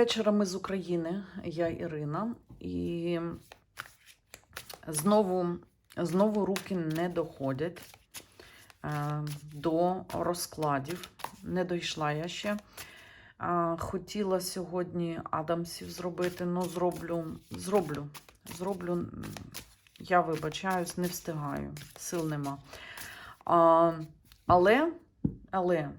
вечора ми з України, я Ірина, і знову, знову руки не доходять е, до розкладів. Не дійшла я ще. Е, Хотіла сьогодні Адамсів зробити, але зроблю, зроблю, зроблю. Я вибачаюсь, не встигаю, сил нема. А, але, але,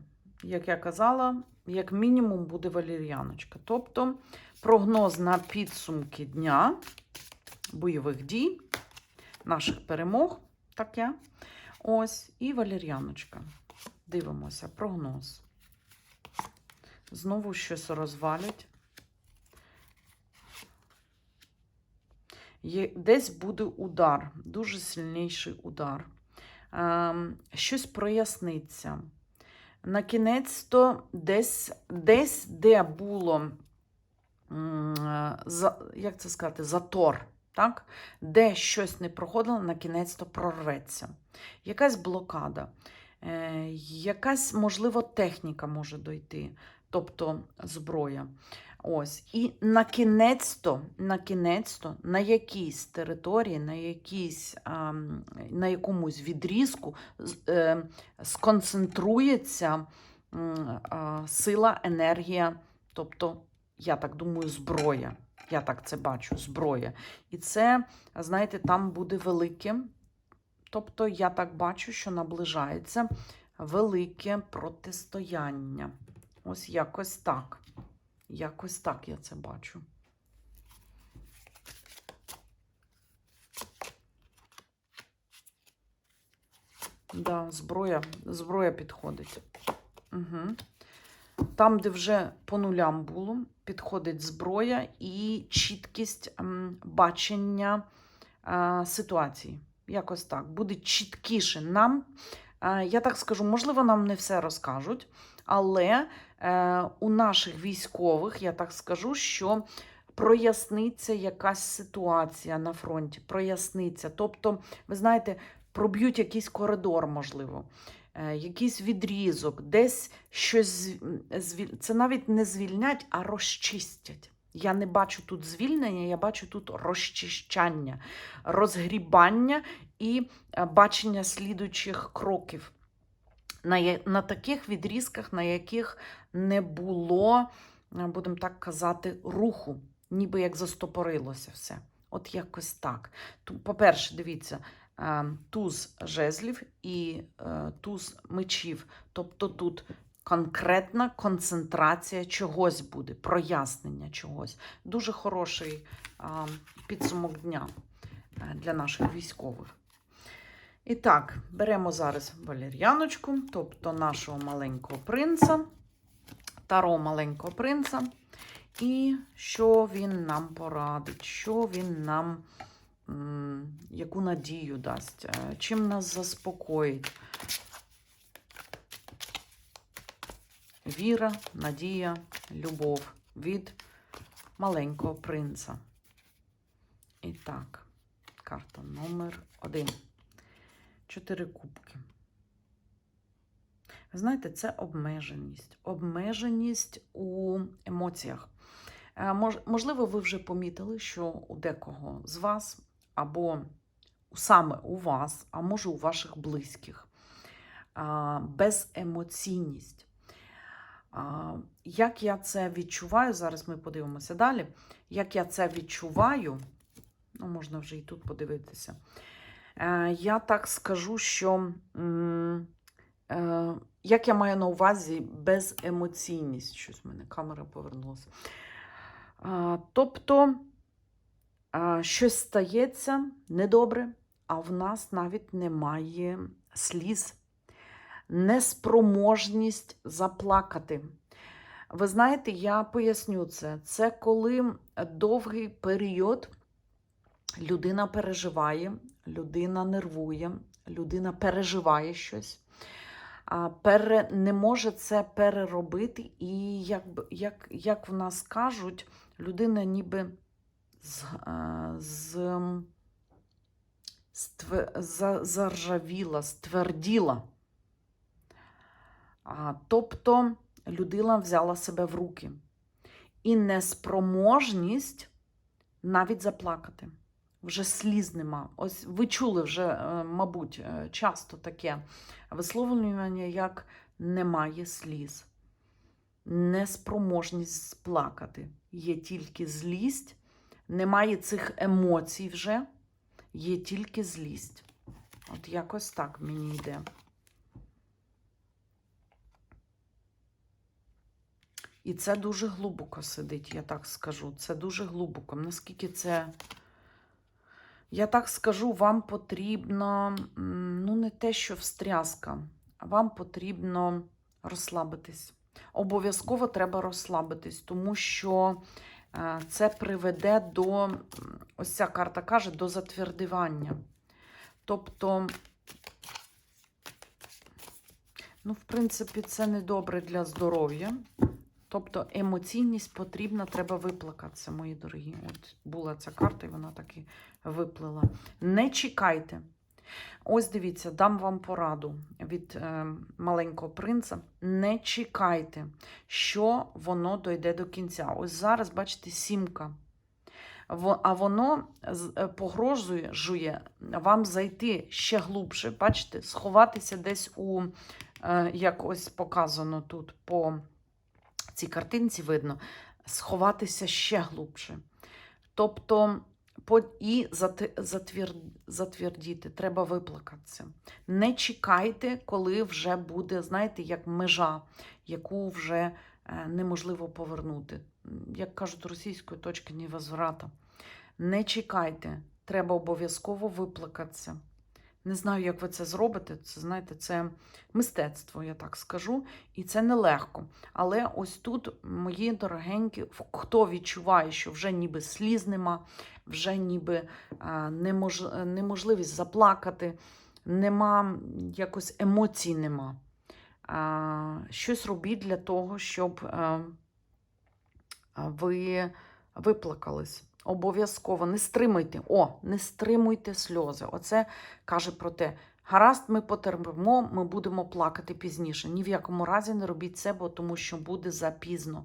як я казала, як мінімум буде валір'яночка. Тобто прогноз на підсумки дня бойових дій, наших перемог, таке. Ось, і валір'яночка. Дивимося, прогноз. Знову щось розвалять. Десь буде удар, дуже сильніший удар. Ем, щось проясниться. На кінець то десь, десь де було, е, як це сказати, затор, так? де щось не проходило, на кінець то прорветься. Якась блокада, е, якась, можливо, техніка може дойти, тобто зброя. Ось. І на кінець-то, на кінець-то, на якійсь території, на, якійсь, ам, на якомусь відрізку е, сконцентрується а, сила, енергія, тобто, я так думаю, зброя. Я так це бачу, зброя. І це, знаєте, там буде велике. Тобто, я так бачу, що наближається велике протистояння. Ось якось так. Якось так я це бачу. Да, зброя, зброя підходить. Угу. Там, де вже по нулям було, підходить зброя і чіткість бачення ситуації. Якось так. Буде чіткіше нам. Я так скажу, можливо, нам не все розкажуть, але е, у наших військових, я так скажу, що проясниться якась ситуація на фронті. Проясниться. Тобто, ви знаєте, проб'ють якийсь коридор, можливо, е, якийсь відрізок, десь щось звіль... Це навіть не звільнять, а розчистять. Я не бачу тут звільнення, я бачу тут розчищання, розгрібання і е, бачення слідуючих кроків. На, на таких відрізках, на яких не було, е, будемо так казати, руху, ніби як застопорилося все. От якось так. По-перше, дивіться, е, туз жезлів і е, туз мечів. Тобто тут конкретна концентрація чогось буде, прояснення чогось. Дуже хороший підсумок дня для наших військових. І так, беремо зараз валер'яночку, тобто нашого маленького принца, таро маленького принца. І що він нам порадить, що він нам, яку надію дасть, е, чим нас заспокоїть. Віра, надія, любов від маленького принца. І так, карта номер один. Чотири кубки. Ви знаєте, це обмеженість. Обмеженість у емоціях. Е, Можливо, ви вже помітили, що у декого з вас, або саме у вас, а може у ваших близьких, беземоційність. Як я це відчуваю, зараз ми подивимося далі. Як я це відчуваю, ну, можна вже і тут подивитися. Е, Я так скажу, що е, як я маю на увазі беземоційність, щось в мене камера повернулася. Тобто щось стається недобре, а в нас навіть немає сліз, неспроможність заплакати. Ви знаєте, я поясню це. Це коли довгий період людина переживає, людина нервує, людина переживає щось, пере, не може це переробити, і як, як, як в нас кажуть, людина ніби з, е, з, м, заржавіла, стверділа. Тобто людина взяла себе в руки. і неспроможність навіть заплакати. Вже сліз нема. Ось ви чули вже, е, мабуть, е, часто таке висловлювання, як немає сліз. Неспроможність сплакати. Є тільки злість, немає цих емоцій вже, є тільки злість. От якось так мені йде. І це дуже глибоко сидить, я так скажу. Це дуже глибоко. Наскільки це. Я так скажу, вам потрібно, ну, не те, що встряска, вам потрібно розслабитись. Обов'язково треба розслабитись, тому що е, це приведе до, ось ця карта каже, до затвердивання. Тобто, ну, в принципі, це не добре для здоров'я. Тобто емоційність потрібна, треба виплакатися, мої дорогі. От була ця карта, і вона так і виплила. Не чекайте. Ось дивіться, дам вам пораду від е, маленького принца. Не чекайте, що воно дойде до кінця. Ось зараз, бачите, сімка. А воно е, погрожує жує вам зайти ще глубше. Бачите, сховатися десь у, е, як ось показано тут по цій картинці видно, сховатися ще глубше. Тобто, і затвір, затвердіти, треба виплакатися. Не чекайте, коли вже буде, знаєте, як межа, яку вже е, неможливо повернути. Як кажуть російською, точки невозврата. Не чекайте, треба обов'язково виплакатися. Не знаю, як ви це зробите. Це, знаєте, це мистецтво, я так скажу, і це нелегко. Але ось тут, мої дорогенькі, хто відчуває, що вже ніби сліз нема, вже ніби немож, неможливість заплакати, нема якось емоцій нема. Щось робіть для того, щоб а, ви виплакались. Обов'язково не стримуйте. О, не стримуйте сльози. Оце каже про те. Гаразд, ми потерпимо, ми будемо плакати пізніше. Ні в якому разі не робіть це, бо тому що буде запізно.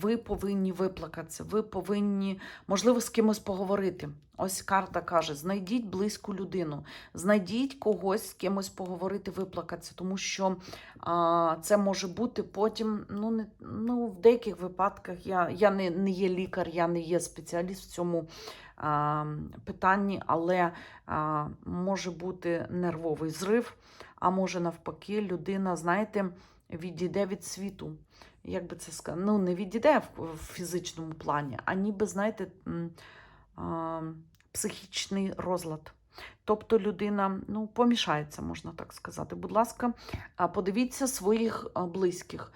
Ви повинні виплакатися, ви повинні, можливо, з кимось поговорити. Ось карта каже: знайдіть близьку людину, знайдіть когось з кимось поговорити, виплакатися, тому що а, це може бути потім. Ну, не, ну в деяких випадках я, я не, не є лікар, я не є спеціаліст в цьому питанні, але може бути нервовий зрив, а може навпаки, людина, знаєте, відійде від світу. Як би це сказати? Ну, не відійде в, фізичному плані, а ніби, знаєте, психічний розлад. Тобто людина ну, помішається, можна так сказати. Будь ласка, подивіться своїх близьких,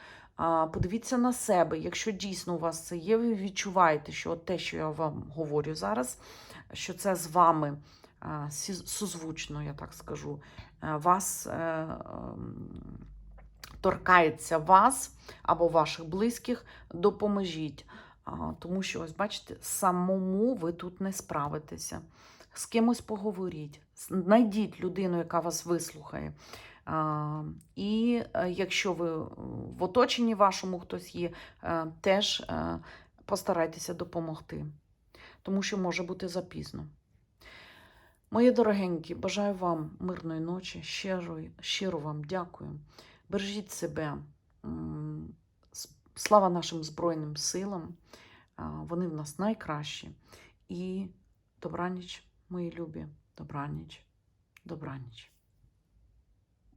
подивіться на себе. Якщо дійсно у вас це є, ви відчуваєте, що те, що я вам говорю зараз, що це з вами созвучно, я так скажу, е, вас е, ем, торкається вас або ваших близьких, допоможіть. Тому що, ось бачите, самому ви тут не справитеся. З кимось поговоріть, знайдіть людину, яка вас вислухає. І е, якщо ви е, в оточенні вашому хтось є, е, теж постарайтеся допомогти, тому що може бути запізно. Мої дорогенькі, бажаю вам мирної ночі, щиро, щиро вам дякую. Бережіть себе. Слава нашим Збройним силам. Вони в нас найкращі. І добраніч, мої любі, добраніч, добраніч.